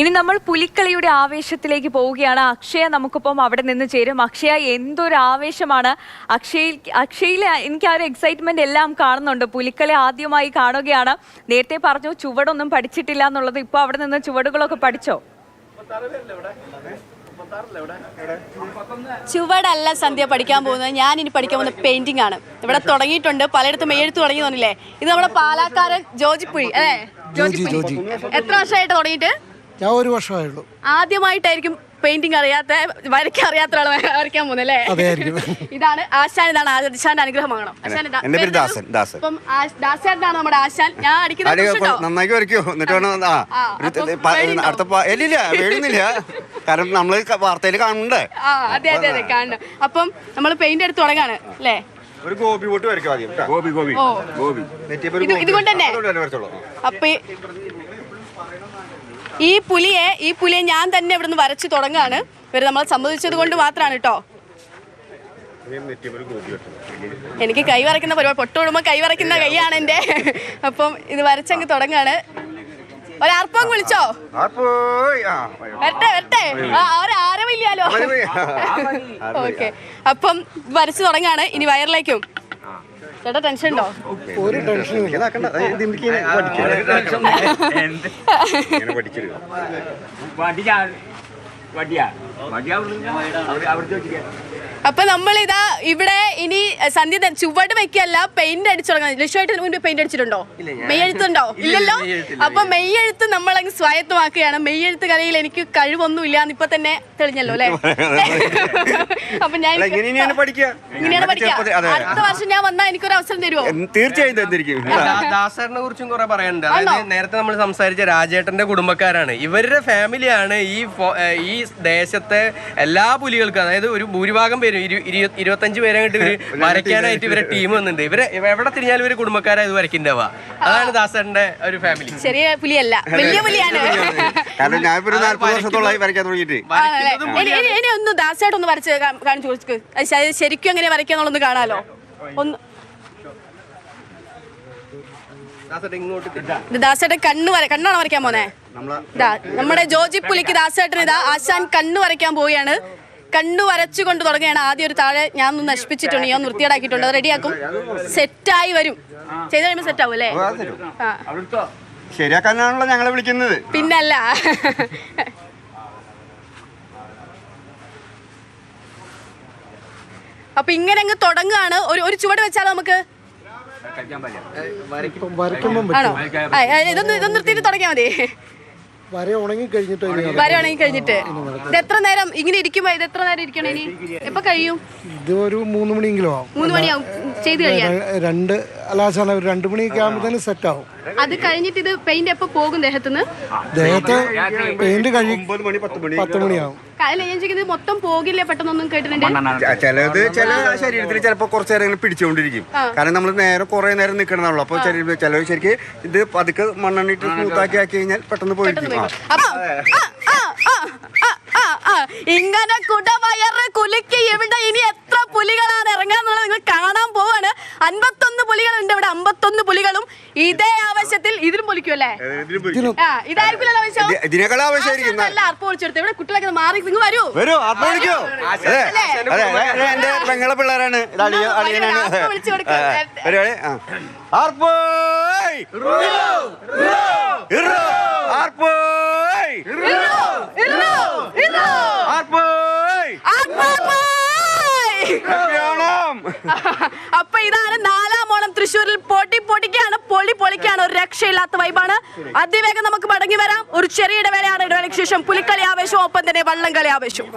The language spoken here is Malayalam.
ഇനി നമ്മൾ പുലിക്കളിയുടെ ആവേശത്തിലേക്ക് പോവുകയാണ്. അക്ഷയ നമുക്കിപ്പം അവിടെ നിന്ന് ചേരും. അക്ഷയ എന്തൊരു ആവേശമാണ്. അക്ഷയിൽ അക്ഷയിൽ എനിക്ക് ആ ഒരു എക്സൈറ്റ്മെന്റ് എല്ലാം കാണുന്നുണ്ട്. പുലിക്കളി ആദ്യമായി കാണുകയാണ്. നേരത്തെ പറഞ്ഞു ചുവടൊന്നും പഠിച്ചിട്ടില്ല എന്നുള്ളത്. ഇപ്പോൾ അവിടെ നിന്ന് ചുവടുകളൊക്കെ പഠിച്ചോ? ചുവടല്ല സന്ധ്യ പഠിക്കാൻ പോകുന്നത്. ഞാൻ ഇനി പഠിക്കാൻ പോകുന്നത് പെയിന്റിംഗ് ആണ്. ഇവിടെ തുടങ്ങിയിട്ടുണ്ട്. പലയിടത്തും എഴുത്ത് തുടങ്ങി തോന്നില്ലേ? ഇത് നമ്മുടെ പാലാക്കാരൻ ജോജിപ്പുഴി അല്ലേ? ജോജിപ്പുഴി എത്ര വർഷമായിട്ട് തുടങ്ങിയിട്ട്? ഞാൻ ഒരു വർഷമായുള്ളൂ. ആദ്യമായിട്ടായിരിക്കും പെയിന്റിംഗ് അറിയാത്ത വരയ്ക്കാൻ അറിയാത്ത ഒരാൾ വരയ്ക്കാൻ പോകുന്നല്ലേ അല്ലേ? ഇതാണ് ആശാൻ ഇതാണ് ആശാന്റെ അനുഗ്രഹം വാങ്ങണം. ആശാൻ ഇതാ. എന്റെ പേര് ദാസൻ, ദാസൻ. അപ്പം ദാസേട്ടനാണ് നമ്മുടെ ആശാൻ. ഞാൻ അടിക്കുന്ന അടി നന്നായി വരയ്ക്കോ. എന്നിട്ട് വേണം? അടുത്ത ഇല്ലില്ല പേടിയൊന്നുമില്ല. കാരണം നമ്മൾ വാർത്തയിൽ കാണുന്നുണ്ട്. ആ അതെ അതെ അതെ കാണണം അപ്പം നമ്മൾ പെയിന്റ് എടുത്ത് തുടങ്ങാണ് അല്ലേ? ഒരു ഗോപി പോട്ട് വരയ്ക്കും ആദ്യം ഗോപി ഗോപി. ഗോപി. ഇതുകൊണ്ട് തന്നെ? അപ്പൊ ഈ- പുലിയെ ഈ പുലിയെ ഞാൻ തന്നെ ഇവിടുന്ന് വരച്ചു തുടങ്ങാണ്. ഇവർ നമ്മൾ സമ്മതിച്ചത് കൊണ്ട് മാത്രാണ് കേട്ടോ. എനിക്ക് കൈ വരയ്ക്കുന്ന പരിപാടി പൊട്ടുവിടുമ്പോ കൈ വരയ്ക്കുന്ന കൈയാണ് എന്റെ അപ്പം ഇത് വരച്ചങ്ങ് തുടങ്ങാണ്. ഒരാർപ്പം വിളിച്ചോ. വരട്ടെ വരട്ടെ. ആ ഒരാരമില്ലാലോ മതി, മതി. ഓക്കെ. അപ്പം വരച്ചു തുടങ്ങാണ്. ഇനി വയറിലേക്കും. ചേട്ടാ ടെൻഷൻ ഉണ്ടോ? ഒരു ടെൻഷനും ഇല്ല. ഇതാക്കണ്ട. അപ്പൊ നമ്മളിതാ ഇവിടെ ഇനി സന്ധ്യ ചുവട് വെക്കല്ല പെയിന്റ് അടിച്ചു തുടങ്ങാൻ ലക്ഷ്യമായിട്ട് മുൻപ് പെയിന്റ് അടിച്ചിട്ടുണ്ടോ? മെയ്യെഴുത്തുണ്ടോ? ഇല്ലല്ലോ? അപ്പൊ മെയ്യെഴുത്ത് നമ്മളങ്ങ് സ്വായത്തമാക്കുകയാണ്. മെയ്യെഴുത്ത് കലയിൽ എനിക്ക് കഴിവൊന്നും ഇല്ലാന്ന് ഇപ്പൊ തന്നെ തെളിഞ്ഞല്ലോ അല്ലേ? അപ്പൊ ഞാൻ എങ്ങനെയാണ് ഇങ്ങനെ ഇനിയാണ് പഠിക്കുക. ഇങ്ങനെയാണ് പഠിക്കുക. അടുത്ത വർഷം ഞാൻ എനിക്കൊരു അവസരം തരുമോ തീർച്ചയായും തന്നിരിക്കും. ദാസറിനെ കുറിച്ചും കുറെ പറയാനുണ്ട് അതായത് നേരത്തെ നമ്മൾ സംസാരിച്ച രാജേട്ടന്റെ കുടുംബക്കാരാണ്. ഇവരുടെ ഫാമിലിയാണ് ഈ ഈ ദേശത്തെ എല്ലാ പുലികൾക്കും അതായത് ഒരു ഭൂരിഭാഗം പേരും ഇരു- ഇരു- ഇരുപത്തഞ്ച് പേരെ കിട്ടി ഇവർ വരയ്ക്കാനായിട്ട് ഇവരെ ടീം വന്നിട്ടുണ്ട്. ഇവരെ ഇവ- എവിടെ തിരിഞ്ഞാലും ഇവർ കുടുംബക്കാരായത് വരയ്ക്കുണ്ടാവുക അതാണ് ദാസറിന്റെ ഒരു ഫാമിലി. ചെറിയ പുലിയല്ല വലിയ പുലിയാണ്. കാരണം ഞാൻ ഒരു നാല്പത് വർഷത്തോളമായി വരയ്ക്കാൻ തുടങ്ങിയിട്ട്? ഇനി ഒന്ന് ദാസായിട്ട് ഒന്ന് വരച്ച് കാണിച്ചു കൊടുക്ക്. ശരിക്കും എങ്ങനെ വരയ്ക്കാന്നുള്ളൊന്ന് കാണാലോ. ഒന്ന് ദാസേട്ടൻ ഇങ്ങോട്ട് ഇത്. ദാസേട്ടൻ കണ്ണ് വര കണ്ണാണ് വരയ്ക്കാൻ പോന്നെ? നമ്മുടെ ജോജി പുലിക്ക് ദാസേട്ടൻ ഇതാ ആശാൻ കണ്ണു വരയ്ക്കാൻ പോവുകയാണ്. കണ്ണു വരച്ചുകൊണ്ട് തുടങ്ങുകയാണ്. ആദ്യം ഒരു താഴെ ഞാൻ ഒന്ന് നശിപ്പിച്ചിട്ടുണ്ട്. ഞാൻ വൃത്തിയേടാക്കിയിട്ടുണ്ട് അത് റെഡിയാക്കും സെറ്റായി വരും. ചെയ്ത് കഴിയുമ്പോൾ സെറ്റ് ആവും അല്ലേ? ആ. ശരിയാക്കാനാണല്ലോ ഞങ്ങളെ വിളിക്കുന്നത്. പിന്നല്ല. അപ്പൊ ഇങ്ങനെ അങ്ങ് തുടങ്ങുകയാണ്. ഒരു ഒരു ചുവട് വെച്ചാലോ നമുക്ക്? ആണോ? ആ, ആ, ഇതൊന്ന് ഇതൊന്ന് നിർത്തിയിട്ട് തുടങ്ങിയാൽ മതി. വര ഉണങ്ങി കഴിഞ്ഞിട്ട് ഇനി നടക്കും. വരവാണെങ്കിൽ കഴിഞ്ഞിട്ട്. ഇത് എത്ര നേരം ഇങ്ങനെ ഇരിക്കുമ്പോ ഇത് എത്ര നേരം ഇരിക്കണം ഇനി? എപ്പൊ കഴിയും? ഇത് ഒരു മൂന്ന് മണിയെങ്കിലും ആവും. മൂന്ന് മണിയാവും. ചെയ്ത് കഴിയാൻ രണ്ട് അല്ലാസാണ് ഒരു രണ്ട് മണിയൊക്കെ ആകുമ്പോഴത്തേനും സെറ്റ് ആവും അത് കഴിഞ്ഞിട്ട് ഇത് പെയിന്റ് എപ്പോ പോകും ദേഹത്തുനിന്ന് ദേഹത്ത് പെയിന്റ് കഴി ഒമ്പത് മണി പത്ത് മണി പത്ത് മണിയാവും അല്ല ഞാൻ ചോദിക്കുന്നത് മൊത്തം പോകില്ലേ പെട്ടെന്നൊന്നും കേട്ടിട്ടുണ്ട് ചിലത് ചില ശരീരത്തിൽ ചിലപ്പോ കുറച്ച് നേരം പിടിച്ചുകൊണ്ടിരിക്കും കാരണം നമ്മൾ നേരെ കുറെ നേരം നിൽക്കണതാണല്ലോ അപ്പൊ ശരീരം ചിലവ് ശരിക്ക് ഇത് പതുക്കെ മണ്ണെണ്ണിട്ട് സ്മൂത്താക്കി ആക്കി കഴിഞ്ഞാൽ പെട്ടെന്ന് പോയിരിക്കും. ഇങ്ങനെ കുടവയറ് കുലുക്കി ഇവിടെ ഇനി പുലികളാണ്. ഇറങ്ങാന്നുള്ളത് നിങ്ങൾ കാണാൻ പോവാണ്. അൻപത്തൊന്ന് പുലികളുണ്ട് ഇവിടെ. അമ്പത്തൊന്ന് പുലികളും ഇതേ ആവശ്യത്തിൽ ഇതിലും പൊലിക്കും അല്ലേ? ഇതിന് പോയി. ആ ഇതായിരിക്കില്ലല്ലോ ആവശ്യം? നല്ല അർപ്പ് ഇവിടെ കുട്ടികളൊക്കെ മാറി നിങ്ങൾ വരൂ. വരൂ എന്റെ പെങ്ങളെ പിള്ളേരാണ്. വിളിച്ച് കൊടുക്ക്. അപ്പൊ ഇതാണ് നാലാം ഓണം തൃശ്ശൂരിൽ പൊട്ടി പൊട്ടിക്കാണ് പൊളി പൊളിക്കാണ് ഒരു രക്ഷയില്ലാത്ത വൈബാണ് അതിവേഗം നമുക്ക് മടങ്ങി വരാം. ഒരു ചെറിയ ഇടവേളയാണ് ഇടവേളയ്ക്ക് ശേഷം പുലിക്കളി ആവേശവും ഒപ്പം തന്നെ വള്ളംകളി ആവേശവും.